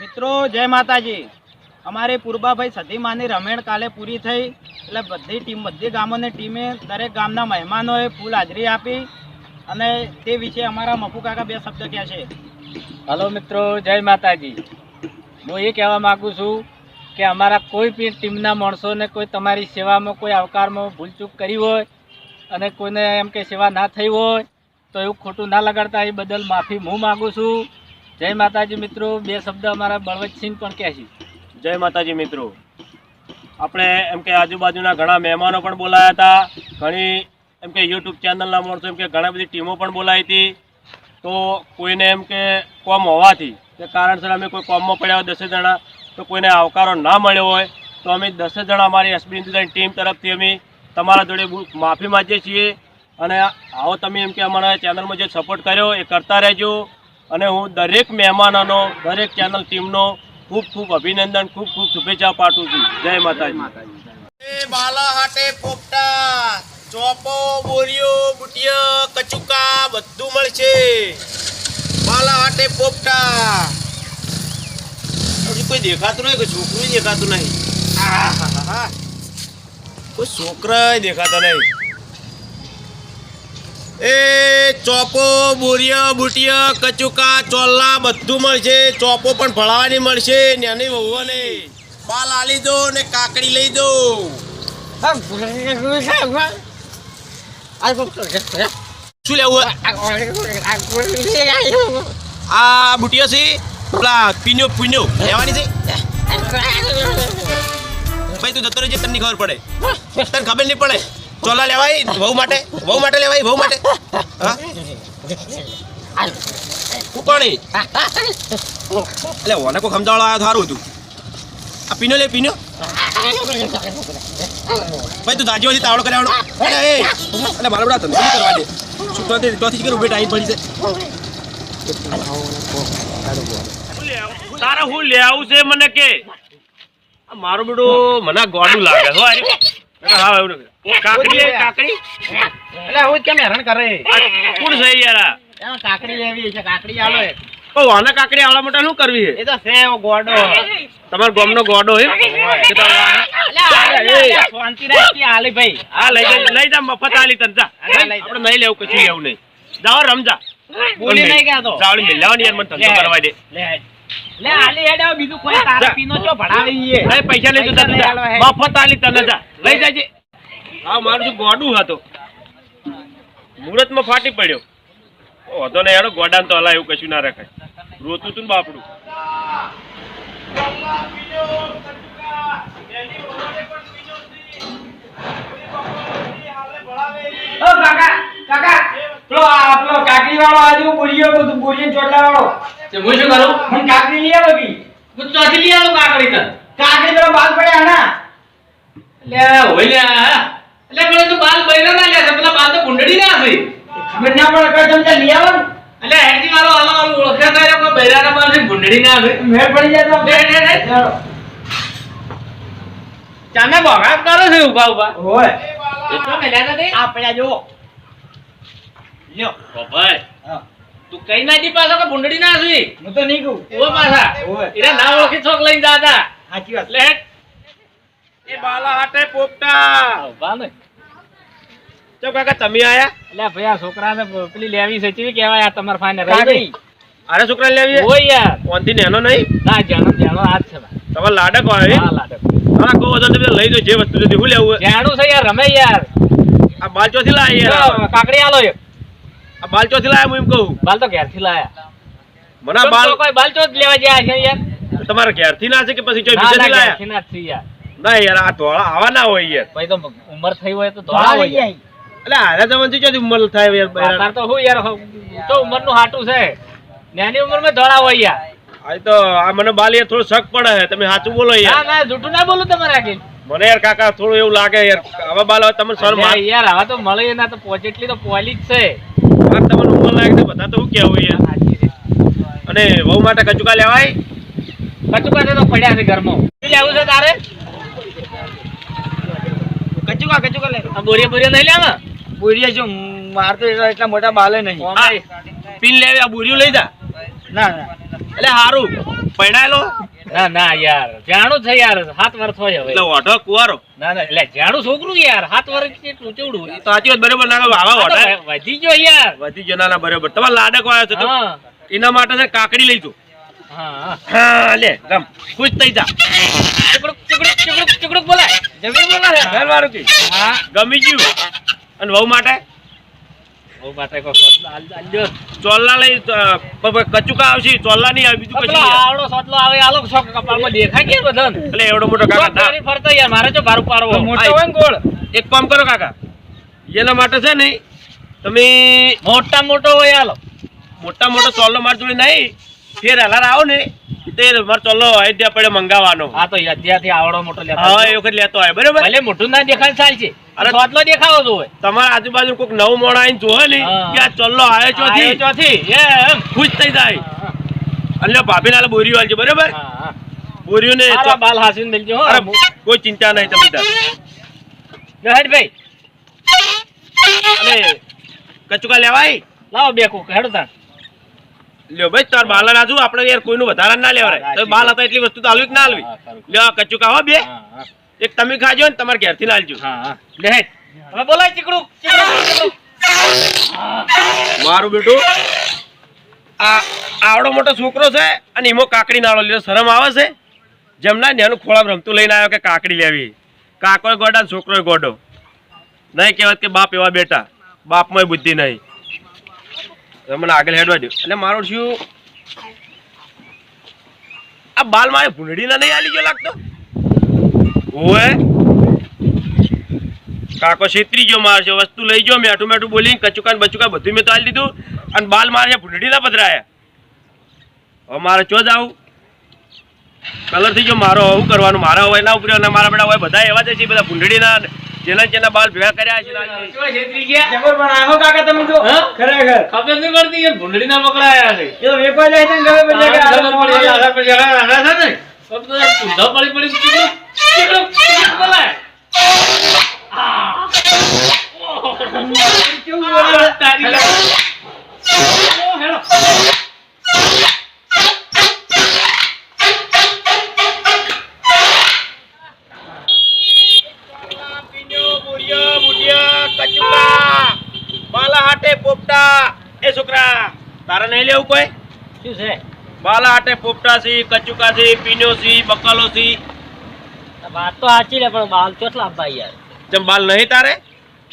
મિત્રો, જય માતાજી. અમારી પૂર્બાભાઈ સધીમાની રમેણ કાલે પૂરી થઈ. એટલે બધી ટીમ, બધી ગામોની ટીમે દરેક ગામના મહેમાનોએ ફૂલ હાજરી આપી. અને તે વિશે અમારા મફુ કાકા બે શબ્દ કહે છે. હલો મિત્રો, જય માતાજી. હું એ કહેવા માગું છું કે અમારા કોઈ પણ ટીમના માણસોને કોઈ તમારી સેવામાં કોઈ આવકારમાં ભૂલચૂક કરી હોય અને કોઈને એમ કે સેવા ના થઈ હોય તો એવું ખોટું ના લગાડતા, એ બદલ માફી હું માગું છું. જય માતાજી મિત્રો, બે શબ્દ અમારા બળવંતસિંહ પણ કહે છે. જય માતાજી મિત્રો. આપણે એમ કે આજુબાજુના ઘણા મહેમાનો પણ બોલાયા હતા, ઘણી એમ કે યુટ્યુબ ચેનલના માણસો એમ કે ઘણી બધી ટીમો પણ બોલાવી હતી. તો કોઈને એમ કે કોમ હોવાથી, કે કારણસર અમે કોઈ કોમમાં પડ્યા હોય દસે જણા, તો કોઈને આવકારો ના મળ્યો હોય, તો અમે દસે જણા અમારી એસબી ટીમ તરફથી અમે તમારા જોડે માફી માંગીએ છીએ. અને આવો તમે એમ કે અમારા ચેનલમાં જે સપોર્ટ કર્યો, એ કરતા રહેજો. અને હું દરેક મહેમાનોનો, દરેક ચેનલ ટીમનો ખૂબ ખૂબ અભિનંદન, ખૂબ ખૂબ શુભેચ્છા પાઠવું છું. જય માતાજી. બાલા હાટે પોપટા, ચોપો, બોરીઓ, બુટિયા, કચુકા બધું મળશે. બાલાહાટે પોપટા. કોઈ દેખાતું નહીં, કોઈ છોકરું દેખાતું નહીં. કોઈ છોકરા દેખાતા નહીં. એ ચોપો બોરિયા બુટિયા કચુકા ચોલ્લા બધું મળશે. ચોપો પણ ભળાવાની મળશે. નાની વહુઓને બાલ આલી દો ને કાકડી લઈ દો. શું લેવું? આ બુટિયા છે. પેલા પીન્યો પીન્યો. લેવાની છે? ભાઈ તું જતો રહેજે તને ખબર પડે. તને ખબર નહીં પડે. ચોલા લેવાય, વહુ માટે? વહુ માટે લેવાય, વહુ માટે? ઉપાણી એટલે ઓને કોઈ સમજાવવા આવ્યો સારું હતું. આ પીનો લે, પીનો. ભાઈ, તું દાજી વાજી તાવડો કર્યાવડો અરે એટલે મારા બધા ધંધો કરવા દે. છૂટવા દે ત્યાંથી કરું કે ટાઈમ પડી છે તારે હું લેવું છે મને કે? મારું બધું મને ગોડું લાગે હો. હા એવું. કાકડી લે, કાકડી? એટલે હું કેમ હેરાન કરે? આ કોણ છે યાર આ? એમાં કાકડી લેવી છે કાકડી આલો ઓ આને કાકડી આવવા માટે શું કરવી છે? એ તો છે એવો ગોડો. તમારા ગામનો ગોડો હે કે તમારા- શાંતિ રાખી આલી ભાઈ. હા લઈ જા લઈ જા મફત આલી તને જા. આપણે નહીં લેવું કશું લેવું નહીં. જાઓ રમજા બોલી નહીં કહેતો. જાવડી મિલ લેવાની યાર મને ધંધો કરવા દે. લે. લે આલી હેડ બીજું કોઈ તારા પીનો ચો ભણાવી ઈએ. નહીં પૈસા લઈ જતા હે. મફત આલી તને જા. લઈ જાજે. હા મારું જો ગોડું હતો. મુહૂર્તમાં ફાટી પડ્યો. ઓ હતો ને યાર ગોડાન તો હલા એવું કશું ના રખાય. રોતું તું ને બાપડું. કાકા કાકા. પેલો આ કાકડી વાળો આજુ બોરીઓ બધું બોરીઓ ચોટલા વાળો હું શું કરું? મને કાકડી લઈ આવો કી હું ચોથી લઈ આવું કાકડી તને. કાકડી તો બાલ પડ્યા ના. લે હોય લે એટલે પેલો તો બાલ બૈરા ના લે પેલા બાલ તો કુંડળી ના છે ખબર ના પડે કઈ તમે લઈ આવો ને. એટલે હેડજી મારો હાલો હાલો ઓળખ્યા થાય કોઈ બૈરા ના બાલ કુંડળી ના છે મેળ પડી જાય તો. લે. ચાલો. ચાને બગાડ કરો છે ઊભા ઊભા હોય. એટલો મેલ્યા નથી આ પડ્યા જુઓ. લ્યો. ભાઈ. હા. તું કઈ ના દી પાછો કે ભૂંડડી ના હશે હું તો નહીં કહું. ઓ પાછા. ઓય. ના ઓળખી છોક લઈને જાતા. સાચી વાત. લે એ બાલા હાટે પોપટા. ઊભા ચો કાકા તમે આયા? એટલે ભાઈ આ છોકરાને પેલી લેવી છે ચીવી કહેવાય આ તમાર ફાને? રહી ગઈ? અરે છોકરા લેવી ઓય યાર. ઓનથી નેનો નહીં? ના જાણો જાણો આ છે. તમારે લાડક હોય હા? લાડક. હા કહો વજન તમે લઈ દો જે વસ્તુ જોતી હું લેવું હોય? જાણું છે યાર રમે યાર. આ બાલ ચોથી લાયા યાર. કાકડી આલો આ બાલ ચોથી લાયા હું એમ કહું? બાલ તો ઘેરથી લાયા. મને બાલ કોઈ બાલ ચોથ લેવા ગયા છે યાર? તમારા ઘેરથી ના છે કે પછી ચોઈ ના, ના, બીજેથી લાયા? ઘેરથી ના છે યાર. ના યાર આ ધોળા આવા ના હોય યાર. ભાઈ તો ઉંમર થઈ હોય તો ધોળા હોય એટલે જાય જમનથી ચોથી ઉંમર થાય યાર? બૈરા? તાર તો હું યાર તો ઉંમરનું હાટું છે. નાની ઉંમરમાં ધોળા હોય યાર. આ તો આ મને બાલી થોડો થોડું શક પડે છે. તમે સાચું બોલો ના યાર. ના જૂઠું ના બોલું તમારે આગળ મને યાર કાકા થોડું એવું લાગે યાર. હવે બાલ હવે તમે સર માર યાર હવે તો મળે ના તો પોચ તો પોલી જ છે. માર તમને ઉંમર લાગે છે બધા તો શું કહેવું યાર અને વહુ માટે કચુકા લેવાય? કચુકા તો પડ્યા છે ઘરમાં. શું લેવું છે તારે? કચુકા કચુકા લે. આ બોરિયા બોરિયા નહીં લેવા? બોરિયા જો માર તો એટલા મોટા બાલે નહીં. આ પીન લેવી આ બુરીઓ લઈ જા. ના ના. એટલે હારું. પૈણાયેલો ના ના યાર. જાણું છે યાર સાત વર્ષ હોય હવે. એટલે ઓઢો કુવારો. ના ના એટલે જાણું છોકરું યાર સાત વર્ષ કેટલું ચેવડું તો સાચી વાત બરોબર ના આવા ઓઢા. વધી ગયો યાર. વધી ગયો ના ના બરોબર. તમારે લાડકો આવ્યો છે તો એના માટે છે કાકડી લઈશું હા હા. હા લે રમ. ખુશ થઈ જા. ચકડુક ચકડુક ચકડુક ચકડુક બોલાય. જમી બોલાય. ઘર વાળું કી? હા. ગમી ગયું. અને વહુ માટે ઓ માટે કો સોટલો આલ આલજો ચોલ્લા લઈ અ, પ- પ- કચુકા આવશે ચોલ્લા નહીં આવે બીજું કશું પેલો નહીં આવે. આવડો સોટલો આવે આલો કપાળમાં દેખાય કે બધાને એટલે એવડો મોટો કાકા ના. યાર મારે જો બારું પાડવો મોટો હોય ગોળ. એક કામ કરો કાકા એના માટે છે ને તમે મોટા મોટો હોય આલો. મોટા મોટો ચોલ્લો માર જોડે નહીં ફેર હલાર આવો ને તે મારો ચોલ્લો અયોધ્યા પડે મંગાવવાનો. હા તો યજ્ઞાથી આવડો મોટો લેતા હા એ વખત લેતો હોય બરોબર? ભલે મોટું ના દેખાય ચાલ છે. અરે- સોટલો દેખાવો જોવે. તમારા આજુબાજુ કોઈક નવું મોણ આવીને જોવે ને કે આ ચોલ્લો આવ્યો ચોથી. ચોથી. એ એમ. ખુશ થઈ જાય. હા, એટલે ભાભી નાલે બોરીઓ આલજો બરોબર. બોરીઓ ને બાલ હાસીને હો. અરે કોઈ ચિંતા નહીં તમે તાર લે ભાઈ અરે કચુકા લેવાય? લાવો બે કોક હેડો તાર લ્યો ભાઈ તાર બાલ રાજુ આપણે યાર કોઈનું વધારા ના લેવાય. તો બાલ હતા એટલી વસ્તુ તો આલવી કે ના આલવી. લ્યો કચુકા હો બે. એક તમે ખાજો ને તમારે ઘેરથી ના આલજો હા, હા. લે હવે બોલાય ચીકડું. મારું બેટું આ આવડો મોટો છોકરો છે અને એમાં કાકડી નાળો લીધો. શરમ આવે છે? જેમના નેનું ખોળામ રમતું લઈને આવ્યો કે કાકડી લેવી. કાકો ગોડા ને છોકરો ગોડો. નહીં કહેવાત કે બાપ એવા બેટા. બાપમાં બુદ્ધિ નહીં. મને આગળ હેડવા દો એટલે મારું શું? આ બાલ મારે ભૂંડડીના નહીં આલી ગયો લાગતો? ઓએ કાકો છેતરી ગયો મારશે વસ્તુ લઈ ગયો મેઠું મેઠું બોલી કચુકાન બચુકા બધું મેં તો આલી દીધું અને બાલ મારે ભૂંડડીલા પધરાયા હવે મારે ચો જ આવું કલર થઈ ગયો મારો આવું કરવાનું મારા હોય ના ઉપર્યો અને મારા બધા હોય બધા એવા જ છે બધા ભૂંડડીના જેના જેના બાલ ભેગા કર્યા છે ખબર પડતી એ છોકરા તારા નહીં લેવું કોઈ શું છે? હાટે પોપટા છે કચુકા છે પીનો છે બકાલો છે વાત તો સાચી લે પણ બાલ કેટલા આપવા યાર. જેમ બાલ નહીં તારે?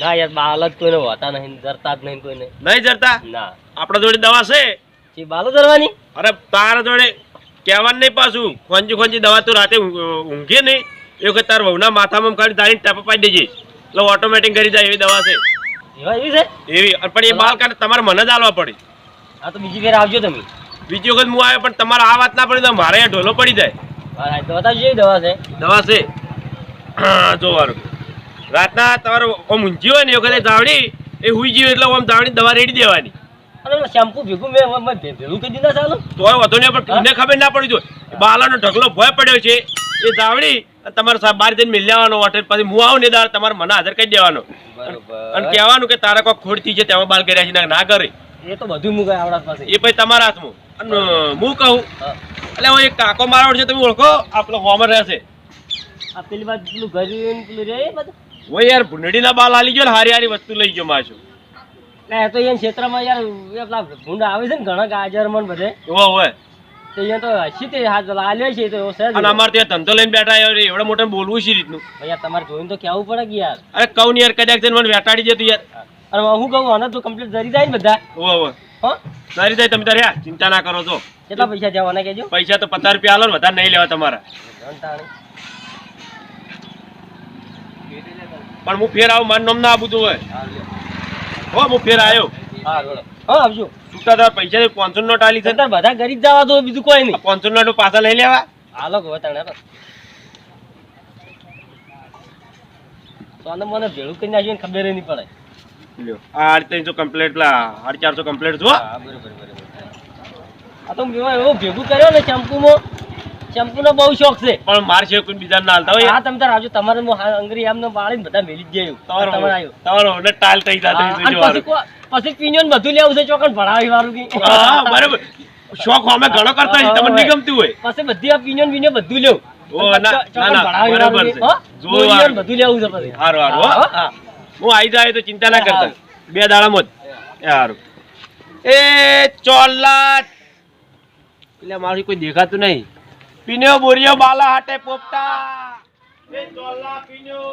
ના યાર બાલ જ કોઈને હોતા નહીં જરતા જ નહીં કોઈને. નહીં જરતા? ના. આપણા જોડે દવા છે? જે બાલો જરવાની? અરે તારા જોડે કહેવાનું નહીં પાછું. ખોંજી ખોંજી દવા તું રાતે ઊંઘી નહીં. એ વખત તાર વહુના માથામાં ખાલી તારી ટેપ પાડી દેજે. એટલે ઓટોમેટિક કરી જાય એવી દવા છે. એવા એવી છે? એવી. પણ એ બાલ કાઢે તમારે મને જ આલવા પડે. આ તો બીજી ફેર આવજો તમે. બીજી વખત હું આવ્યો પણ તમારે આ વાત ના પડી તો મારે ઢોલો પડી જાય. હા, હા, તો બતાવજો દવા છે. દવા છે. જોવાનું. રાતના તમારે ઓમ ઊંઘી હોય ને એ વખતે ધાવડી એ હુઈ ગયું એટલે ઓમ ધાવડી દવા રેડી દેવાની. અને શેમ્પુ ભેગું મેં મેં ભેગું કરી દીધા ચાલો તોય વધુ નહીં પણ એને ખબર ના પડી જોઈએ બાલાનો ઢગલો ભય પડ્યો છે. એ ધાવડી તમારે સાહેબ બાર જઈને મિલ્યાવાનો હોટેલ પછી હું આવું ને દાળ તમારે મને હાજર કરી દેવાનો. અને કેવાનું કહેવાનું કે તારા કોઈ ખોડતી છે તેમાં બાલ કર્યા છે ના- કરે. એ તો બધું મૂકે આવડા પાસે. એ પછી તમારા હાથમાં. અને હું કહું. એટલે હું એક કાકો મારો છે તમે ઓળખો આપણો હોમર રહેશે. આ પેલી વાત પેલું ઘર પેલું રે બધું? ઓય યાર ભૂંડડીના બાલ આલી ગયો ને હારી હારી વસ્તુ લઈ ગયો માછું ના એ તો એમ ક્ષેત્રમાં યાર એ પેલા ભૂંડ આવે છે ને ઘણા ગાજર મન બધે. ઓ હોય. તો અહીંયા તો હસી તે હાથ લાલ્યો છે તો એવો છે અને અમારે ત્યાં ધંધો લઈને બેઠા યાર એવડે મોટા બોલવું છે રીતનું. ભાઈ યાર તમારે જોઈને તો કેવું પડે કે યાર? અરે કહું ને યાર કદાચ મને વેટાડી જતું યાર. અને હું કહું આના તો કમ્પ્લીટ જરી જાય ને બધા. ઓવે ઓવે હો? સારી જાય તમે તારે ચિંતા ના કરો છો કેટલા પૈસા જવાના કેજો પૈસા તો પચાસ રૂપિયા આલો ને વધારે નહીં લેવા તમારા. પણ હું ફેર આવું મારું નામ ના આપું તું હોય હા. હો ફેર આવ્યો હા હા આવજો. છૂટા તારા પૈસા પાંચસો નોટ આલી છે. બધા ગરીબ જવા દો બીજું કોઈ નહીં. પાંચસો નોટ પાછા લઈ લેવા. હાલો કહો તને તો મને ભેળું કરી નાખ્યું ને ખબર નહીં પડે. લ્યો આ સાડી ત્રણસો કમ્પ્લેટ લા સાડી ચારસો કમ્પ્લેટ છો હા બરોબર બરોબર આ તો એવો ભેગું કર્યો ને શેમ્પૂમાં શેમ્પૂનો બહુ શોખ છે. પણ માર છે કોઈ બીજા ના હાલતા હોય. હા તમે તાર આવજો તમારે હું હા અંગરી આમને બધા મેલી જ જાય તમારો તમારે આવ્યો તમારો ને ટાલ થઈ હા, પછી કો- ને બધું લેવું છે ચોકન ભણાવી વાળું કે હા બરાબર. શોખ અમે ઘણો કરતા છીએ તમને નહીં ગમતું હોય. પાસે બધી આ બધું લેવું. ઓ, ના, ના, ના, બરાબર છે. જો બધું લેવું છે પછી. હારું હારું હો. હા, આવી જાય તો ચિંતા ના કરતા. બે દાડામાં જ. સારું એ ચોલા એટલે મારું કોઈ દેખાતું નહીં. પીન્યો બોરિયો બાલા હાટે પોપટા. ચોલા પીન્યો